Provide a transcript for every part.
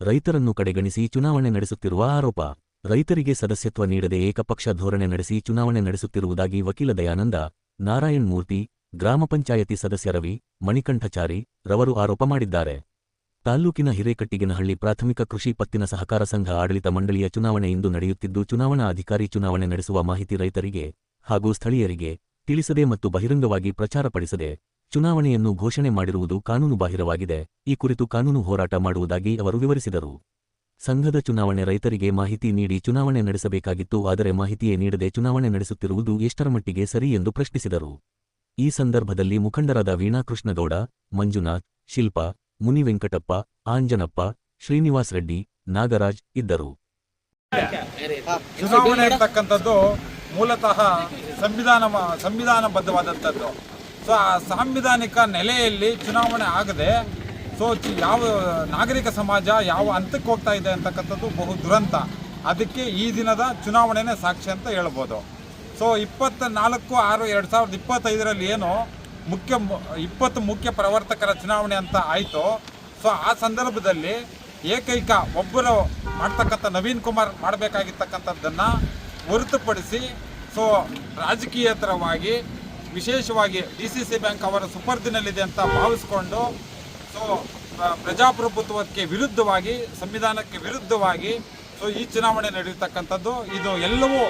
ರೈತರನ್ನು ಕಡೆಗಣಿಸಿ ಚುನಾವಣೆ ನಡೆಸುತ್ತಿರುವ ಆರೋಪ. ರೈತರಿಗೆ ಸದಸ್ಯತ್ವ ನೀಡದೆ ಏಕಪಕ್ಷ ಧೋರಣೆ ನಡೆಸಿ ಚುನಾವಣೆ ನಡೆಸುತ್ತಿರುವುದಾಗಿ ವಕೀಲ ದಯಾನಂದ, ನಾರಾಯಣ್ ಮೂರ್ತಿ, ಗ್ರಾಮ ಪಂಚಾಯತಿ ಸದಸ್ಯ ರವಿ, ಮಣಿಕಂಠಚಾರಿ ರವರು ಆರೋಪ ಮಾಡಿದ್ದಾರೆ. ತಾಲ್ಲೂಕಿನ ಹಿರೇಕಟ್ಟಿಗಿನಹಳ್ಳಿ ಪ್ರಾಥಮಿಕ ಕೃಷಿ ಪತ್ತಿನ ಸಹಕಾರ ಸಂಘ ಆಡಳಿತ ಮಂಡಳಿಯ ಚುನಾವಣೆ ಇಂದು ನಡೆಯುತ್ತಿದ್ದು, ಚುನಾವಣಾ ಅಧಿಕಾರಿ ಚುನಾವಣೆ ನಡೆಸುವ ಮಾಹಿತಿ ರೈತರಿಗೆ ಹಾಗೂ ಸ್ಥಳೀಯರಿಗೆ ತಿಳಿಸದೆ ಮತ್ತು ಬಹಿರಂಗವಾಗಿ ಪ್ರಚಾರಪಡಿಸದೆ ಚುನಾವಣೆಯನ್ನು ಘೋಷಣೆ ಮಾಡಿರುವುದು ಕಾನೂನುಬಾಹಿರವಾಗಿದೆ. ಈ ಕುರಿತು ಕಾನೂನು ಹೋರಾಟ ಮಾಡುವುದಾಗಿ ಅವರು ವಿವರಿಸಿದರು. ಸಂಘದ ಚುನಾವಣೆ ರೈತರಿಗೆ ಮಾಹಿತಿ ನೀಡಿ ಚುನಾವಣೆ ನಡೆಸಬೇಕಾಗಿತ್ತು, ಆದರೆ ಮಾಹಿತಿಯೇ ನೀಡದೆ ಚುನಾವಣೆ ನಡೆಸುತ್ತಿರುವುದು ಎಷ್ಟರ ಮಟ್ಟಿಗೆ ಸರಿ ಎಂದು ಪ್ರಶ್ನಿಸಿದರು. ಈ ಸಂದರ್ಭದಲ್ಲಿ ಮುಖಂಡರಾದ ವೀಣಾಕೃಷ್ಣಗೌಡ ಮಂಜುನಾಥ್, ಶಿಲ್ಪಾ, ಮುನಿವೆಂಕಟಪ್ಪ, ಆಂಜನಪ್ಪ, ಶ್ರೀನಿವಾಸ್ ರೆಡ್ಡಿ, ನಾಗರಾಜ್ ಇದ್ದರು. ಚುನಾವಣೆ ಮೂಲತಃ ಸಂವಿಧಾನ, ಸಂವಿಧಾನಬದ್ಧವಾದಂಥದ್ದು. ಸೊ ಆ ಸಾಂವಿಧಾನಿಕ ನೆಲೆಯಲ್ಲಿ ಚುನಾವಣೆ ಆಗದೆ, ಸೊ ಯಾವ ನಾಗರಿಕ ಸಮಾಜ ಯಾವ ಹಂತಕ್ಕೆ ಹೋಗ್ತಾ ಇದೆ ಅಂತಕ್ಕಂಥದ್ದು ಬಹು ದುರಂತ. ಅದಕ್ಕೆ ಈ ದಿನದ ಚುನಾವಣೆನೇ ಸಾಕ್ಷಿ ಅಂತ ಹೇಳ್ಬೋದು. ಸೊ ಇಪ್ಪತ್ತ ನಾಲ್ಕು ಆರು ಎರಡು ಸಾವಿರದ ಇಪ್ಪತ್ತೈದರಲ್ಲಿ ಏನು ಮುಖ್ಯ ಇಪ್ಪತ್ತು ಮುಖ್ಯ ಪ್ರವರ್ತಕರ ಚುನಾವಣೆ ಅಂತ ಆಯಿತು. ಸೊ ಆ ಸಂದರ್ಭದಲ್ಲಿ ಏಕೈಕ ಒಬ್ಬರು ಮಾಡ್ತಕ್ಕಂಥ ನವೀನ್ ಕುಮಾರ್ ಮಾಡಬೇಕಾಗಿರ್ತಕ್ಕಂಥದ್ದನ್ನು ಹೊರತುಪಡಿಸಿ, ಸೊ ರಾಜಕೀಯೇತರವಾಗಿ ವಿಶೇಷವಾಗಿ ಡಿ ಸಿ ಸಿ ಬ್ಯಾಂಕ್ ಅವರ ಸುಪರ್ದಿನಲ್ಲಿದೆ ಅಂತ ಭಾವಿಸ್ಕೊಂಡು, ಸೊ ಪ್ರಜಾಪ್ರಭುತ್ವಕ್ಕೆ ವಿರುದ್ಧವಾಗಿ, ಸಂವಿಧಾನಕ್ಕೆ ವಿರುದ್ಧವಾಗಿ, ಸೊ, ಈ ಚುನಾವಣೆ ನಡೆಯತಕ್ಕಂಥದ್ದು, ಇದು ಎಲ್ಲವೂ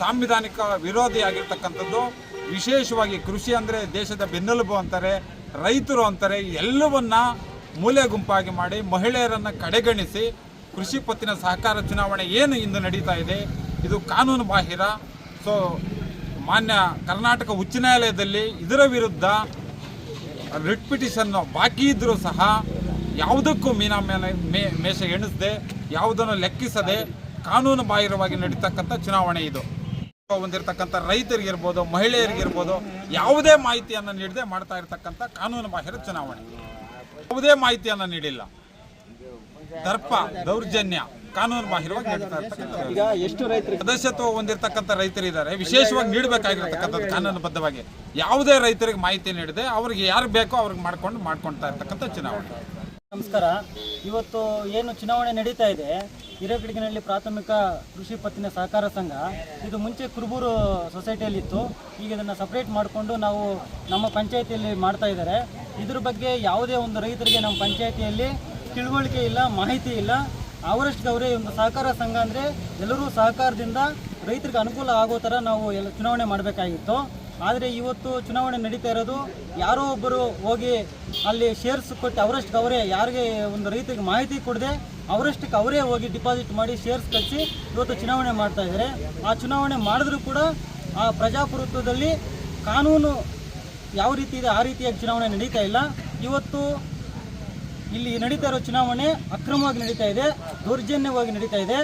ಸಾಂವಿಧಾನಿಕ ವಿರೋಧಿಯಾಗಿರ್ತಕ್ಕಂಥದ್ದು. ವಿಶೇಷವಾಗಿ ಕೃಷಿ ಅಂದರೆ ದೇಶದ ಬೆನ್ನೆಲುಬು ಅಂತಾರೆ, ರೈತರು ಅಂತಾರೆ, ಎಲ್ಲವನ್ನ ಮೂಲೆ ಗುಂಪಾಗಿ ಮಾಡಿ ಮಹಿಳೆಯರನ್ನು ಕಡೆಗಣಿಸಿ ಕೃಷಿ ಪತ್ತಿನ ಸಹಕಾರ ಚುನಾವಣೆ ಏನು ಇಂದು ನಡೀತಾ ಇದೆ, ಇದು ಕಾನೂನು ಬಾಹಿರ. ಸೊ ಮಾನ್ಯ ಕರ್ನಾಟಕ ಉಚ್ಚ ನ್ಯಾಯಾಲಯದಲ್ಲಿ ಇದರ ವಿರುದ್ಧ ರಿಟ್ ಪಿಟಿಷನ್ ಬಾಕಿ ಇದ್ದರೂ ಸಹ ಯಾವುದಕ್ಕೂ ಮೀನಾ ಮೇ ಮೇಷ ಎಣಿಸದೆ, ಯಾವುದನ್ನು ಲೆಕ್ಕಿಸದೆ ಕಾನೂನು ಬಾಹಿರವಾಗಿ ನಡೀತಕ್ಕಂಥ ಚುನಾವಣೆ ಇದು. ಹೊಂದಿರತಕ್ಕಂಥ ರೈತರಿಗಿರ್ಬೋದು, ಮಹಿಳೆಯರಿಗಿರ್ಬೋದು, ಯಾವುದೇ ಮಾಹಿತಿಯನ್ನು ನೀಡದೆ ಮಾಡ್ತಾ ಇರತಕ್ಕಂಥ ಕಾನೂನು ಬಾಹಿರ ಚುನಾವಣೆ. ಯಾವುದೇ ಮಾಹಿತಿಯನ್ನು ನೀಡಿಲ್ಲ. ದರ್ಪ, ದೌರ್ಜನ್ಯ. ಕಾನೂನು ಬಾಹಿರವಾಗಿ ನಡೀತಾ ಇರ್ತಕ್ಕಂಥ ಈಗ ಎಷ್ಟು ರೈತರು ಸದಸ್ಯತ್ವ ಹೊಂದಿರತಕ್ಕಂಥ ರೈತರಿದ್ದಾರೆ. ವಿಶೇಷವಾಗಿ ನೀಡಬೇಕಾಗಿರತಕ್ಕಂಥದ್ದು ಕಾನೂನುಬದ್ಧವಾಗಿ. ಯಾವುದೇ ರೈತರಿಗೆ ಮಾಹಿತಿ ನೀಡದೆ ಅವ್ರಿಗೆ ಯಾರು ಬೇಕೋ ಅವ್ರಿಗೆ ಮಾಡ್ಕೊಂಡು ಮಾಡ್ಕೊಳ್ತಾ ಇರ್ತಕ್ಕಂಥ ಚುನಾವಣೆ. ನಮಸ್ಕಾರ. ಇವತ್ತು ಏನು ಚುನಾವಣೆ ನಡೀತಾ ಇದೆ? ಹಿರೇಕಡಿಗಿನಲ್ಲಿ ಪ್ರಾಥಮಿಕ ಕೃಷಿ ಪತ್ತಿನ ಸಹಕಾರ ಸಂಘ. ಇದು ಮುಂಚೆ ಕುರುಬೂರು ಸೊಸೈಟಿಯಲ್ಲಿತ್ತು. ಈಗ ಇದನ್ನು ಸಪ್ರೇಟ್ ಮಾಡಿಕೊಂಡು ನಾವು ನಮ್ಮ ಪಂಚಾಯಿತಿಯಲ್ಲಿ ಮಾಡ್ತಾ ಇದ್ದಾರೆ. ಇದ್ರ ಬಗ್ಗೆ ಯಾವುದೇ ಒಂದು ರೈತರಿಗೆ ನಮ್ಮ ಪಂಚಾಯಿತಿಯಲ್ಲಿ ತಿಳುವಳಿಕೆ ಇಲ್ಲ ಮಾಹಿತಿ ಇಲ್ಲ. ಅವರಷ್ಟು ಅವರೇ ಒಂದು ಸಹಕಾರ ಸಂಘ ಅಂದರೆ ಎಲ್ಲರೂ ಸಹಕಾರದಿಂದ ರೈತರಿಗೆ ಅನುಕೂಲ ಆಗೋ ಥರ ನಾವು ಎಲ್ಲ ಚುನಾವಣೆ ಮಾಡಬೇಕಾಗಿತ್ತು. ಆದರೆ ಇವತ್ತು ಚುನಾವಣೆ ನಡೀತಾ ಇರೋದು, ಯಾರೋ ಒಬ್ಬರು ಹೋಗಿ ಅಲ್ಲಿ ಶೇರ್ಸ್ ಕೊಟ್ಟು ಅವರಷ್ಟು ಅವರೇ, ಯಾರಿಗೆ ಒಂದು ರೈತರಿಗೆ ಮಾಹಿತಿ ಕೊಡದೆ ಅವರಷ್ಟಕ್ಕೆ ಅವರೇ ಹೋಗಿ ಡಿಪಾಸಿಟ್ ಮಾಡಿ ಶೇರ್ಸ್ ಕಳಿಸಿ ಇವತ್ತು ಚುನಾವಣೆ ಮಾಡ್ತಾ ಇದ್ದಾರೆ. ಆ ಚುನಾವಣೆ ಮಾಡಿದ್ರೂ ಕೂಡ ಆ ಪ್ರಜಾಪ್ರಭುತ್ವದಲ್ಲಿ ಕಾನೂನು ಯಾವ ರೀತಿ ಇದೆ, ಆ ರೀತಿಯಾಗಿ ಚುನಾವಣೆ ನಡೀತಾ ಇಲ್ಲ. ಇವತ್ತು ಇಲ್ಲಿ ನಡೀತಾ ಇರೋ ಚುನಾವಣೆ ಅಕ್ರಮವಾಗಿ ನಡೀತಾ ಇದೆ, ದೌರ್ಜನ್ಯವಾಗಿ ನಡೀತಾ ಇದೆ.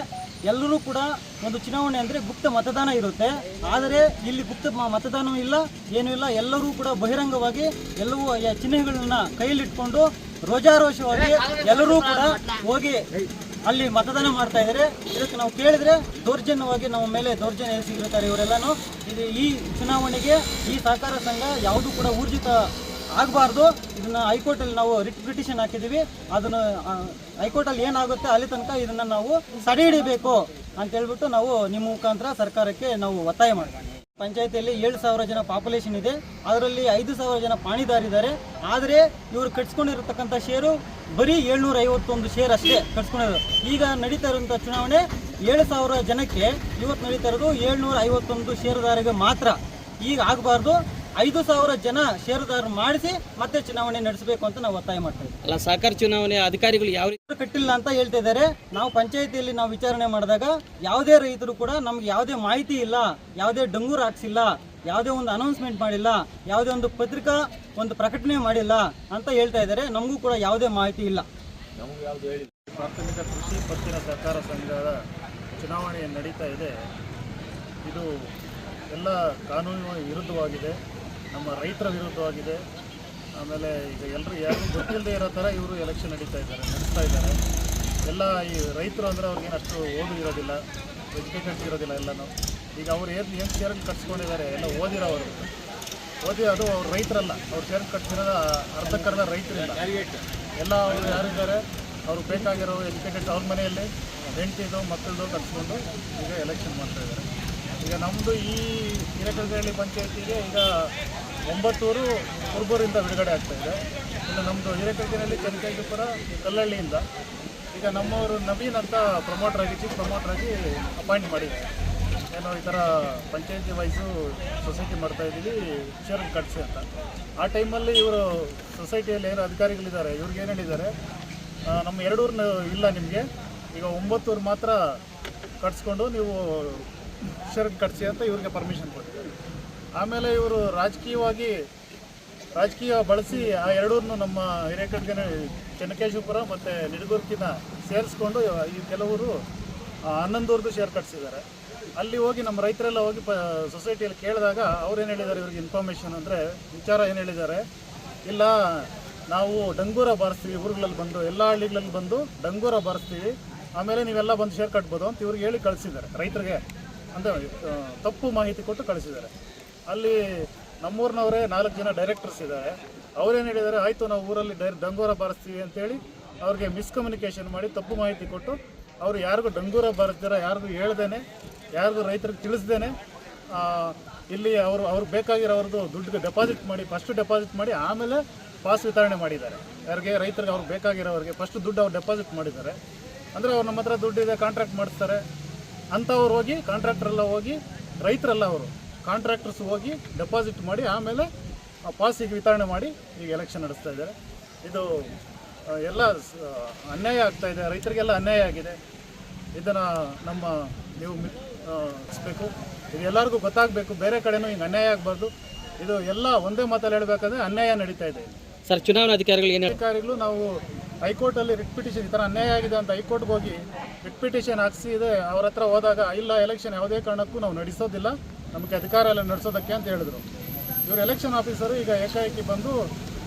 ಎಲ್ಲರೂ ಕೂಡ ಒಂದು ಚುನಾವಣೆ ಅಂದರೆ ಗುಪ್ತ ಮತದಾನ ಇರುತ್ತೆ. ಆದರೆ ಇಲ್ಲಿ ಗುಪ್ತ ಮತದಾನವೂ ಇಲ್ಲ, ಏನೂ ಇಲ್ಲ. ಎಲ್ಲರೂ ಕೂಡ ಬಹಿರಂಗವಾಗಿ ಎಲ್ಲವೂ ಚಿಹ್ನೆಗಳನ್ನ ಕೈಯಲ್ಲಿಟ್ಕೊಂಡು ರೋಜಾರೋಷವಾಗಿ ಎಲ್ಲರೂ ಕೂಡ ಹೋಗಿ ಅಲ್ಲಿ ಮತದಾನ ಮಾಡ್ತಾ ಇದ್ದಾರೆ. ಇದಕ್ಕೆ ನಾವು ಕೇಳಿದ್ರೆ ದೌರ್ಜನ್ಯವಾಗಿ ನಮ್ಮ ಮೇಲೆ ದೌರ್ಜನ್ಯ ಎಸಗಿರುತ್ತಾರೆ ಇವರೆಲ್ಲನೂ. ಇದು ಈ ಚುನಾವಣೆಗೆ ಈ ಸಹಕಾರ ಸಂಘ ಯಾವುದೂ ಕೂಡ ಊರ್ಜಿತ ಆಗಬಾರ್ದು. ಇದನ್ನ ಹೈಕೋರ್ಟಲ್ಲಿ ನಾವು ರಿಟ್ ಪಿಟಿಷನ್ ಹಾಕಿದ್ದೀವಿ ಅದನ್ನು ಹೈಕೋರ್ಟ್ ಹೈಕೋರ್ಟಲ್ಲಿ ಏನಾಗುತ್ತೆ ಅಲ್ಲಿ ತನಕ ಇದನ್ನ ನಾವು ಸಡೆ ಹಿಡಿಬೇಕು ಅಂತ ಹೇಳ್ಬಿಟ್ಟು ನಾವು ನಿಮ್ಮ ಮುಖಾಂತರ ಸರ್ಕಾರಕ್ಕೆ ನಾವು ಒತ್ತಾಯ ಮಾಡ್ತೀವಿ. ಪಂಚಾಯತಿಯಲ್ಲಿ ಏಳು ಸಾವಿರ ಜನ ಪಾಪ್ಯುಲೇಷನ್ ಇದೆ. ಅದರಲ್ಲಿ ಐದು ಸಾವಿರ ಜನ ಪಾಣಿದಾರಿದ್ದಾರೆ ಆದರೆ ಇವರು ಕಟ್ಸ್ಕೊಂಡಿರತಕ್ಕಂಥ ಷೇರು ಬರೀ ಏಳ್ನೂರ ಐವತ್ತೊಂದು ಶೇರ್ ಅಷ್ಟೇ ಕಟ್ಸ್ಕೊಂಡಿರೋದು. ಈಗ ನಡೀತಾ ಇರುವಂಥ ಚುನಾವಣೆ ಏಳು ಸಾವಿರ ಜನಕ್ಕೆ ಇವತ್ತು ನಡೀತಾ ಇರೋದು ಏಳ್ನೂರ ಐವತ್ತೊಂದು ಷೇರುದಾರರಿಗೆ ಮಾತ್ರ. ಈಗ ಆಗಬಾರ್ದು. ಐದು ಸಾವಿರ ಜನ ಷೇರುದಾರರು ಮಾಡಿಸಿ ಮತ್ತೆ ಚುನಾವಣೆ ನಡೆಸಬೇಕು ಅಂತ ನಾವು ಒತ್ತಾಯ ಮಾಡ್ತಾ ಇದ್ದೀವಿ. ಅಲ್ಲ ಸಹಕಾರ ಚುನಾವಣೆ ಅಧಿಕಾರಿಗಳು ಯಾವ ರೀತಿ ಕಟ್ಟಿಲ್ಲ ಅಂತ ಹೇಳ್ತಾ ಇದ್ದಾರೆ. ನಾವು ಪಂಚಾಯತಿಯಲ್ಲಿ ನಾವು ವಿಚಾರಣೆ ಮಾಡಿದಾಗ ಯಾವುದೇ ರೈತರು ಕೂಡ ನಮ್ಗೆ ಯಾವುದೇ ಮಾಹಿತಿ ಇಲ್ಲ ಯಾವುದೇ ಡಂಗೂರ್ ಹಾಕ್ಸಿಲ್ಲ ಯಾವುದೇ ಒಂದು ಅನೌನ್ಸ್ಮೆಂಟ್ ಮಾಡಿಲ್ಲ ಯಾವುದೇ ಒಂದು ಪತ್ರಿಕಾ ಒಂದು ಪ್ರಕಟಣೆ ಮಾಡಿಲ್ಲ ಅಂತ ಹೇಳ್ತಾ ಇದ್ದಾರೆ. ನಮಗೂ ಕೂಡ ಯಾವುದೇ ಮಾಹಿತಿ ಇಲ್ಲ. ಪ್ರಾಥಮಿಕ ಕೃಷಿ ಪತ್ತಿನ ಸಹಕಾರ ಸಂಘದ ಚುನಾವಣೆ ನಡೀತಾ ಇದೆ. ಇದು ಎಲ್ಲ ಕಾನೂನು ವಿರುದ್ಧವಾಗಿದೆ. ನಮ್ಮ ರೈತರ ವಿರುದ್ಧವಾಗಿದೆ. ಆಮೇಲೆ ಈಗ ಎಲ್ಲರೂ ಯಾರು ಗೊತ್ತಿಲ್ಲದೆ ಇರೋ ಥರ ಇವರು ಎಲೆಕ್ಷನ್ ನಡೀತಾ ಇದ್ದಾರೆ ನಡೆಸ್ತಾ ಇದ್ದಾರೆ. ಎಲ್ಲ ಈ ರೈತರು ಅಂದರೆ ಅವ್ರಿಗೆ ಅಷ್ಟು ಓದು ಇರೋದಿಲ್ಲ ಎಜುಕೇಟೆಡ್ ಇರೋದಿಲ್ಲ ಎಲ್ಲನೂ. ಈಗ ಅವ್ರು ಏನು ಏನು ಶೇರನ್ನು ಕಟ್ಸ್ಕೊಂಡಿದ್ದಾರೆ, ಎಲ್ಲ ಓದಿರೋವರು ಓದಿ ಅದು ಅವ್ರು ರೈತರಲ್ಲ, ಅವ್ರು ಶೇರ್ ಕಟ್ಸಿರೋದು ಅರ್ಧಕ್ಕರ್ಧ ರೈತರಿಲ್ಲ ಎಲ್ಲ ಅವರು ಯಾರಿದ್ದಾರೆ, ಅವ್ರು ಬೇಕಾಗಿರೋ ಎಜುಕೇಟೆಡ್ ಅವ್ರ ಮನೆಯಲ್ಲಿ ಹೆಂಡತಿದು, ಮಕ್ಕಳದು ಕಟ್ಸ್ಕೊಂಡು ಈಗ ಎಲೆಕ್ಷನ್ ಮಾಡ್ತಾ ಇದ್ದಾರೆ. ಈಗ ನಮ್ಮದು ಈ ಹಿರೇಕಲ್ಗಳ್ಳಿ ಪಂಚಾಯತಿಗೆ ಈಗ ಒಂಬತ್ತೂರು ಕುರುಬೂರಿಂದ ಬಿಡುಗಡೆ ಆಗ್ತಾ ಇದೆ. ಇನ್ನು ನಮ್ಮದು ಹಿರೇಕಲ್ಗಿನಲ್ಲಿ ಕೂಡ ಕಲ್ಲಹಳ್ಳಿಯಿಂದ ಈಗ ನಮ್ಮವರು ನವೀನ್ ಅಂತ ಪ್ರಮೋಟರ್ ಆಗಿ ಚೀಫ್ ಪ್ರಮೋಟರ್ ಆಗಿ ಅಪಾಯಿಂಟ್ ಮಾಡಿದ್ದಾರೆ. ಏನೋ ಈ ಥರ ಪಂಚಾಯತಿ ವೈಸು ಸೊಸೈಟಿ ಮಾಡ್ತಾ ಇದ್ದೀವಿ ಶೇರ್ ಕಟ್ಸಿ ಅಂತ. ಆ ಟೈಮಲ್ಲಿ ಇವರು ಸೊಸೈಟಿಯಲ್ಲಿ ಏನು ಅಧಿಕಾರಿಗಳಿದ್ದಾರೆ, ಇವ್ರಿಗೆ ಏನು ಹೇಳಿದ್ದಾರೆ? ನಮ್ಮ ಎರಡೂರ್ನ ಇಲ್ಲ ನಿಮಗೆ. ಈಗ ಒಂಬತ್ತೂರು ಮಾತ್ರ ಕಟ್ಸ್ಕೊಂಡು ನೀವು ಶೇರ್ ಕಟ್ಸಿ ಅಂತ ಇವ್ರಿಗೆ ಪರ್ಮಿಷನ್ ಕೊಟ್ಟಿದ್ದಾರೆ ಆಮೇಲೆ ಇವರು ರಾಜಕೀಯವಾಗಿ ರಾಜಕೀಯ ಬಳಸಿ ಆ ಎರಡೂರನ್ನು ನಮ್ಮ ಹಿರೇಕಡ್ಗೆ ಚೆನ್ನಕೇಶವಪುರ ಮತ್ತು ನಿಡಗುರ್ಕಿನ ಸೇರಿಸ್ಕೊಂಡು ಈ ಕೆಲವರು ಆ, ಹನ್ನೊಂದೂರ್ದು ಶೇರ್ ಕಟ್ಸಿದ್ದಾರೆ. ಅಲ್ಲಿ ಹೋಗಿ ನಮ್ಮ ರೈತರೆಲ್ಲ ಹೋಗಿ ಪ ಸೊಸೈಟಿಯಲ್ಲಿ ಕೇಳಿದಾಗ ಅವ್ರು ಏನು ಹೇಳಿದ್ದಾರೆ ಇವ್ರಿಗೆ ಇನ್ಫಾರ್ಮೇಷನ್ ಅಂದರೆ ವಿಚಾರ ಏನು ಹೇಳಿದ್ದಾರೆ ಇಲ್ಲ ನಾವು ಡಂಗೂರ ಬಾರಿಸ್ತೀವಿ ಊರುಗಳಲ್ಲಿ ಬಂದು ಎಲ್ಲ ಹಳ್ಳಿಗಳಲ್ಲಿ ಬಂದು ಡಂಗೂರ ಬಾರಿಸ್ತೀವಿ ಆಮೇಲೆ ನೀವೆಲ್ಲ ಬಂದು ಶೇರ್ ಕಟ್ಬೋದು ಅಂತ ಇವ್ರಿಗೆ ಹೇಳಿ ಕಳಿಸಿದ್ದಾರೆ ರೈತರಿಗೆ ಅಂದರೆ ತಪ್ಪು ಮಾಹಿತಿ ಕೊಟ್ಟು ಕಳಿಸಿದ್ದಾರೆ. ಅಲ್ಲಿ ನಮ್ಮೂರಿನವರೇ ನಾಲ್ಕು ಜನ ಡೈರೆಕ್ಟರ್ಸ್ ಇದ್ದಾರೆ. ಅವ್ರೇನು ಹೇಳಿದ್ದಾರೆ, ಆಯಿತು, ನಾವು ಊರಲ್ಲಿ ಡೈ, ಡಂಗೂರ ಬಾರಿಸ್ತೀವಿ ಅಂತೇಳಿ ಅವ್ರಿಗೆ ಮಿಸ್ಕಮ್ಯುನಿಕೇಷನ್ ಮಾಡಿ ತಪ್ಪು ಮಾಹಿತಿ ಕೊಟ್ಟು ಅವರು ಯಾರಿಗೂ ಡಂಗೂರ ಬಾರಿಸ್ದಿರ, ಯಾರಿಗೂ ಹೇಳ್ದೇನೆ, ಯಾರಿಗೂ ರೈತರಿಗೆ ತಿಳಿಸ್ದೇನೆ ಇಲ್ಲಿ ಅವರು ಅವ್ರಿಗೆ ಬೇಕಾಗಿರೋರ್ದು ದುಡ್ಡಿಗೆ ಡೆಪಾಸಿಟ್ ಮಾಡಿ ಫಸ್ಟ್ ಡೆಪಾಸಿಟ್ ಮಾಡಿ, ಆಮೇಲೆ ಪಾಸ್ ವಿತರಣೆ ಮಾಡಿದ್ದಾರೆ. ಯಾರಿಗೆ, ರೈತರಿಗೆ ಅವ್ರಿಗೆ ಬೇಕಾಗಿರೋರಿಗೆ ಫಸ್ಟ್ ದುಡ್ಡು ಅವ್ರು ಡೆಪಾಸಿಟ್ ಮಾಡಿದ್ದಾರೆ. ಅಂದರೆ ಅವ್ರು ನಮ್ಮ ಹತ್ರ ದುಡ್ಡಿದೆ ಕಾಂಟ್ರಾಕ್ಟ್ ಮಾಡಿಸ್ತಾರೆ. ಅಂಥವ್ರು ಹೋಗಿ ಕಾಂಟ್ರಾಕ್ಟ್ರೆಲ್ಲ ಹೋಗಿ, ರೈತರೆಲ್ಲ ಅವರು ಕಾಂಟ್ರಾಕ್ಟರ್ಸ್ ಹೋಗಿ ಡೆಪಾಸಿಟ್ ಮಾಡಿ ಆಮೇಲೆ ಆ ಪಾಸಿಗೆ ವಿತರಣೆ ಮಾಡಿ ಈಗ ಎಲೆಕ್ಷನ್ ನಡೆಸ್ತಾ ಇದ್ದಾರೆ. ಇದು ಎಲ್ಲ ಅನ್ಯಾಯ ಆಗ್ತಾ ಇದೆ. ರೈತರಿಗೆಲ್ಲ ಅನ್ಯಾಯ ಆಗಿದೆ. ಇದನ್ನು ನಮ್ಮ ನೀವು ಮಿಸ್ಬೇಕು ಇದು ಎಲ್ಲರಿಗೂ ಗೊತ್ತಾಗಬೇಕು. ಬೇರೆ ಕಡೆನೂ ಹಿಂಗೆ ಅನ್ಯಾಯ ಆಗಬಾರ್ದು. ಇದು ಎಲ್ಲ ಒಂದೇ ಮಾತಲ್ಲಿ ಹೇಳಬೇಕಂದ್ರೆ ಅನ್ಯಾಯ ನಡೀತಾ ಇದೆ. ಸರ್ ಚುನಾವಣಾ ಅಧಿಕಾರಿಗಳು ಏನು ಅಧಿಕಾರಿಗಳು ನಾವು ಹೈಕೋರ್ಟಲ್ಲಿ ರಿಟ್ ಪಿಟಿಷನ್ ಈ ಥರ ಅನ್ಯಾಯ ಆಗಿದೆ ಅಂತ ಹೈಕೋರ್ಟ್ಗೆ ಹೋಗಿ ರಿಟ್ ಪಿಟಿಷನ್ ಹಾಕ್ಸಿ ಇದೆ ಅವ್ರ ಹತ್ರ ಹೋದಾಗ ಇಲ್ಲ ಎಲೆಕ್ಷನ್ ಯಾವುದೇ ಕಾರಣಕ್ಕೂ ನಾವು ನಡೆಸೋದಿಲ್ಲ. ನಮಗೆ ಅಧಿಕಾರ ಎಲ್ಲ ನಡೆಸೋದಕ್ಕೆ ಅಂತ ಹೇಳಿದ್ರು. ಇವರು ಎಲೆಕ್ಷನ್ ಆಫೀಸರು ಈಗ ಏಕಾಏಕಿ ಬಂದು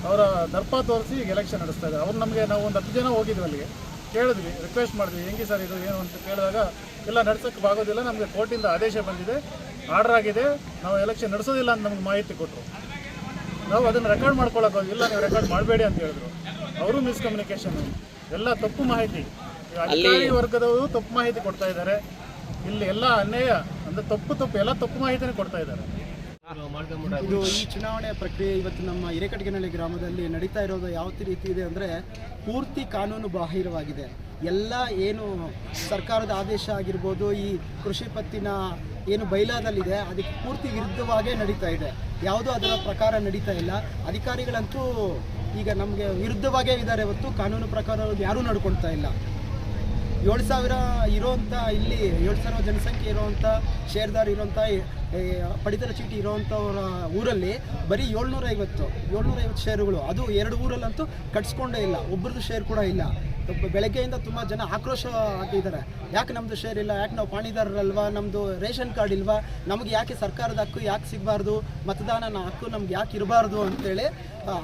ಅವರ ದರ್ಪ ತೋರಿಸಿ ಈಗ ಎಲೆಕ್ಷನ್ ನಡೆಸ್ತಾ ಇದ್ದಾರೆ. ಅವ್ರು ನಮಗೆ ನಾವು ಒಂದು ಹತ್ತು ಜನ ಹೋಗಿದ್ವಿ ಅಲ್ಲಿಗೆ. ಕೇಳಿದ್ವಿ ರಿಕ್ವೆಸ್ಟ್ ಮಾಡಿದ್ವಿ ಹೆಂಗೆ ಸರ್ ಇದು ಏನು? ಅಂತ ಕೇಳಿದಾಗ ಇಲ್ಲ ನಡ್ಸೋಕ್ಕೆ ಆಗೋದಿಲ್ಲ ನಮಗೆ ಕೋರ್ಟಿಂದ ಆದೇಶ ಬಂದಿದೆ. ಆರ್ಡರ್ ಆಗಿದೆ. ನಾವು ಎಲೆಕ್ಷನ್ ನಡೆಸೋದಿಲ್ಲ ಅಂತ ನಮ್ಗೆ ಮಾಹಿತಿ ಕೊಟ್ಟರು ನಾವು ಅದನ್ನು ರೆಕಾರ್ಡ್ ಮಾಡ್ಕೊಳ್ಳೋಕೆ ಇಲ್ಲ ನೀವು ರೆಕಾರ್ಡ್ ಮಾಡಬೇಡಿ ಅಂತ ಹೇಳಿದ್ರು. ಅವರು ಮಿಸ್ಕಮ್ಯುನಿಕೇಶನ್ ಎಲ್ಲ ತಪ್ಪು ಮಾಹಿತಿ. ಅಧಿಕಾರಿ ವರ್ಗದವರು ತಪ್ಪು ಮಾಹಿತಿ ಕೊಡ್ತಾ ಇದ್ದಾರೆ. ಇಲ್ಲಿ ಎಲ್ಲ ಅನ್ಯಾಯ. ಅಂದ್ರೆ ತಪ್ಪು ತಪ್ಪು ಎಲ್ಲ ತಪ್ಪು ಮಾಹಿತಿನೇ ಕೊಡ್ತಾ ಇದ್ದಾರೆ. ಇದು ಈ ಚುನಾವಣೆ ಪ್ರಕ್ರಿಯೆ ಇವತ್ತು ನಮ್ಮ ಹಿರೇಕಟಗಿನಹಳ್ಳಿ ಗ್ರಾಮದಲ್ಲಿ ನಡೀತಾ ಇರೋದು ಯಾವ ರೀತಿ ಇದೆ ಅಂದರೆ ಪೂರ್ತಿ ಕಾನೂನು ಬಾಹಿರವಾಗಿದೆ. ಎಲ್ಲ ಏನು ಸರ್ಕಾರದ ಆದೇಶ ಆಗಿರ್ಬೋದು, ಈ ಕೃಷಿ ಪತ್ತಿನ ಏನು ಬೈಲಾದಲ್ಲಿದೆ, ಅದಕ್ಕೆ ಪೂರ್ತಿ ವಿರುದ್ಧವಾಗೇ ನಡೀತಾ ಇದೆ. ಯಾವುದೂ ಅದರ ಪ್ರಕಾರ ನಡೀತಾ ಇಲ್ಲ. ಅಧಿಕಾರಿಗಳಂತೂ ಈಗ ನಮಗೆ ವಿರುದ್ಧವಾಗೇ ಇದ್ದಾರೆ ಇವತ್ತು ಕಾನೂನು ಪ್ರಕಾರ ಯಾರೂ ನಡ್ಕೊಳ್ತಾ ಇಲ್ಲ. ಏಳು ಸಾವಿರ ಇರೋವಂಥ ಇಲ್ಲಿ, ಏಳು ಸಾವಿರ ಜನಸಂಖ್ಯೆ ಇರೋವಂಥ ಶೇರ್ದಾರ್ ಇರೋವಂಥ ಪಡಿತರ ಚೀಟಿ ಇರೋವಂಥವ್ರ ಊರಲ್ಲಿ ಬರೀ ಏಳ್ನೂರ ಐವತ್ತು ಏಳ್ನೂರ ಐವತ್ತು ಶೇರುಗಳು ಅದು ಎರಡು ಊರಲ್ಲಂತೂ ಕಟ್ಸ್ಕೊಂಡೇ ಇಲ್ಲ. ಒಬ್ಬರದ್ದು ಶೇರ್ ಕೂಡ ಇಲ್ಲ. ಬೆಳಗ್ಗೆಯಿಂದ ತುಂಬ ಜನ ಆಕ್ರೋಶ ಆಗಿದ್ದಾರೆ ಯಾಕೆ ನಮ್ಮದು ಶೇರ್ ಇಲ್ಲ? ಯಾಕೆ ನಾವು ಪಾಣಿದಾರರಲ್ವಾ? ನಮ್ಮದು ರೇಷನ್ ಕಾರ್ಡ್ ಇಲ್ವಾ? ನಮಗೆ ಯಾಕೆ ಸರ್ಕಾರದ ಹಕ್ಕು ಯಾಕೆ ಸಿಗಬಾರ್ದು? ಮತದಾನನ ಹಕ್ಕು ನಮ್ಗೆ ಯಾಕೆ ಇರಬಾರ್ದು ಅಂತೇಳಿ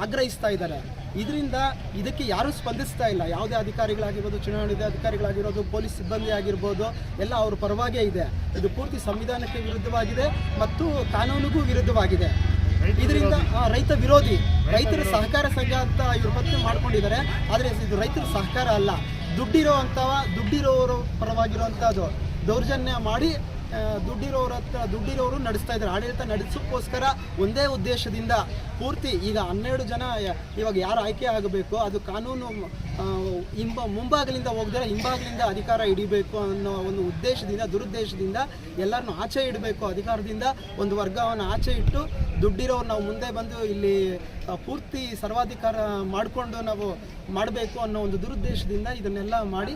ಆಗ್ರಹಿಸ್ತಾ ಇದ್ದಾರೆ. ಇದರಿಂದ ಇದಕ್ಕೆ ಯಾರೂ ಸ್ಪಂದಿಸ್ತಾ ಇಲ್ಲ. ಯಾವುದೇ ಅಧಿಕಾರಿಗಳಾಗಿರ್ಬೋದು, ಚುನಾವಣೆ ಅಧಿಕಾರಿಗಳಾಗಿರೋದು, ಪೊಲೀಸ್ ಸಿಬ್ಬಂದಿ ಆಗಿರ್ಬೋದು, ಎಲ್ಲ ಅವ್ರ ಪರವಾಗೇ ಇದೆ. ಇದು ಪೂರ್ತಿ ಸಂವಿಧಾನಕ್ಕೆ ವಿರುದ್ಧವಾಗಿದೆ ಮತ್ತು ಕಾನೂನಿಗೂ ವಿರುದ್ಧವಾಗಿದೆ. ಇದರಿಂದ ರೈತ ವಿರೋಧಿ ರೈತರ ಸಹಕಾರ ಸಂಘ ಅಂತ ಇವರು ಪತ್ನಿ ಮಾಡ್ಕೊಂಡಿದ್ದಾರೆ. ಆದರೆ ಇದು ರೈತರ ಸಹಕಾರ ಅಲ್ಲ. ದುಡ್ಡಿರೋ ಅಂಥವ ದುಡ್ಡಿರೋರ ಪರವಾಗಿರುವಂಥದ್ದು ದೌರ್ಜನ್ಯ ಮಾಡಿ ದುಡ್ಡಿರೋರ ಹತ್ರ ದುಡ್ಡಿರೋರು ನಡೆಸ್ತಾ ಇದ್ದಾರೆ. ಆಡಳಿತ ನಡೆಸೋಕ್ಕೋಸ್ಕರ ಒಂದೇ ಉದ್ದೇಶದಿಂದ ಪೂರ್ತಿ ಈಗ ಹನ್ನೆರಡು ಜನ ಇವಾಗ ಯಾರು ಆಯ್ಕೆ ಆಗಬೇಕು, ಅದು ಕಾನೂನು ಹಿಂಬ, ಮುಂಭಾಗಲಿಂದ ಹೋಗದೆ ಹಿಂಭಾಗಲಿಂದ ಅಧಿಕಾರ ಹಿಡಿಬೇಕು ಅನ್ನೋ ಒಂದು ಉದ್ದೇಶದಿಂದ, ದುರುದ್ದೇಶದಿಂದ ಎಲ್ಲರನ್ನು ಆಚೆ ಇಡಬೇಕು. ಅಧಿಕಾರದಿಂದ ಒಂದು ವರ್ಗವನ್ನು ಆಚೆ ಇಟ್ಟು ದುಡ್ಡಿರೋರು ನಾವು ಮುಂದೆ ಬಂದು ಇಲ್ಲಿ ಪೂರ್ತಿ ಸರ್ವಾಧಿಕಾರ ಮಾಡಿಕೊಂಡು ನಾವು ಮಾಡಬೇಕು ಅನ್ನೋ ಒಂದು ದುರುದ್ದೇಶದಿಂದ ಇದನ್ನೆಲ್ಲ ಮಾಡಿ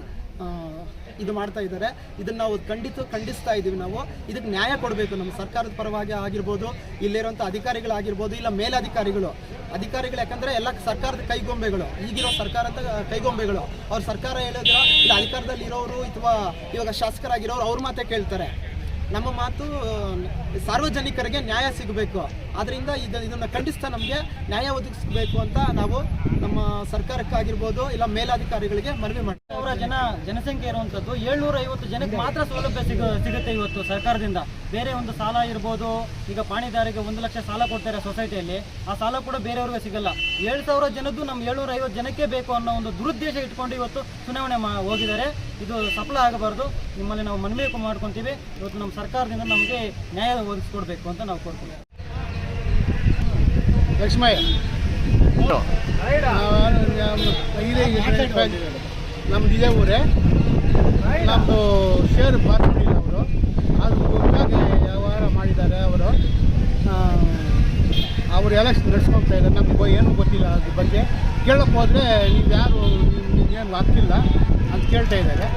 ಇದು ಮಾಡ್ತಾ ಇದ್ದಾರೆ. ಇದನ್ನು ನಾವು ಖಂಡಿತ ಖಂಡಿಸ್ತಾ ಇದ್ದೀವಿ ನಾವು. ಇದಕ್ಕೆ ನ್ಯಾಯ ಕೊಡಬೇಕು ನಮ್ಮ ಸರ್ಕಾರದ ಪರವಾಗಿ ಆಗಿರ್ಬೋದು ಇಲ್ಲಿರುವಂಥ ಅಧಿಕಾರಿಗಳಾಗಿರ್ಬೋದು, ಇಲ್ಲ ಮೇಲಧಿಕಾರಿಗಳು. ಅಧಿಕಾರಿಗಳು ಯಾಕಂದರೆ ಎಲ್ಲ ಸರ್ಕಾರದ ಕೈಗೊಂಬೆಗಳು. ಈಗಿರೋ ಸರ್ಕಾರದ ಕೈಗೊಂಬೆಗಳು. ಅವ್ರ ಸರ್ಕಾರ ಹೇಳಿದ್ರೆ ಇಲ್ಲ ಅಧಿಕಾರದಲ್ಲಿ ಇರೋರು ಅಥವಾ ಇವಾಗ ಶಾಸಕರಾಗಿರೋರು ಅವ್ರ ಮಾತೇ ಕೇಳ್ತಾರೆ. ನಮ್ಮ ಮಾತು, ಸಾರ್ವಜನಿಕರಿಗೆ ನ್ಯಾಯ ಸಿಗಬೇಕು. ಆದ್ದರಿಂದ ಇದು, ಇದನ್ನು ಖಂಡಿಸ್ತಾ ನಮಗೆ ನ್ಯಾಯ ಒದಗಿಸಬೇಕು ಅಂತ ನಾವು ನಮ್ಮ ಸರ್ಕಾರಕ್ಕಾಗಿರ್ಬೋದು ಇಲ್ಲ ಮೇಲಾಧಿಕಾರಿಗಳಿಗೆ ಮನವಿ ಮಾಡ್ತೀವಿ ಅವರ ಜನ, ಜನಸಂಖ್ಯೆ ಇರುವಂಥದ್ದು ಏಳ್ನೂರ ಐವತ್ತು ಜನಕ್ಕೆ ಮಾತ್ರ ಸೌಲಭ್ಯ ಸಿಗ, ಸಿಗುತ್ತೆ ಇವತ್ತು ಸರ್ಕಾರದಿಂದ. ಬೇರೆ ಒಂದು ಸಾಲ ಇರ್ಬೋದು, ಈಗ ಪಾಣಿದಾರಿಗೆ ಒಂದು ಲಕ್ಷ ಸಾಲ ಕೊಡ್ತಾರೆ ಸೊಸೈಟಿಯಲ್ಲಿ. ಆ ಸಾಲ ಕೂಡ ಬೇರೆಯವ್ರಿಗೆ ಸಿಗಲ್ಲ. ಏಳು ಸಾವಿರ ಜನದ್ದು ನಮ್ಮ ಏಳ್ನೂರ ಐವತ್ತು ಜನಕ್ಕೆ ಬೇಕು ಅನ್ನೋ ಒಂದು ದುರುದ್ದೇಶ ಇಟ್ಕೊಂಡು ಇವತ್ತು ಚುನಾವಣೆ ಹೋಗಿದ್ದಾರೆ. ಇದು ಸಫಲ ಆಗಬಾರ್ದು. ನಿಮ್ಮಲ್ಲಿ ನಾವು ಮನವಿ ಮಾಡ್ಕೊತೀವಿ. ಇವತ್ತು ನಮ್ಮ ಸರ್ಕಾರದಿಂದ ನಮಗೆ ನ್ಯಾಯ ಒದಗಿಸ್ಕೊಡ್ಬೇಕು ಅಂತ ನಾವು ಕೊಡ್ತೀವಿ ಲಕ್ಷ್ಮಯ್ಯ. ನಮ್ದು ಇದೇ ಊರೇ. ನಮ್ಮದು ಶೇರ್ ಪಾರ್ಕೊಂಡಿಲ್ಲ ಅವರು. ಅದು ಕೂಡ ವ್ಯವಹಾರ ಮಾಡಿದ್ದಾರೆ ಅವರು. ಅವರು ಎಲೆಕ್ಷನ್ ನಡೆಸ್ಕೊಳ್ತಾ ಇದ್ದಾರೆ. ನಮಗೆ ಏನೂ ಗೊತ್ತಿಲ್ಲ ಅದ್ರ ಬಗ್ಗೆ. ಕೇಳೋಕ್ಕೆ ಹೋದರೆ ನೀವು ಯಾರು ನಿಮಗೇನು ಆಗ್ತಿಲ್ಲ ಅಂತ ಕೇಳ್ತಾ ಇದ್ದಾರೆ.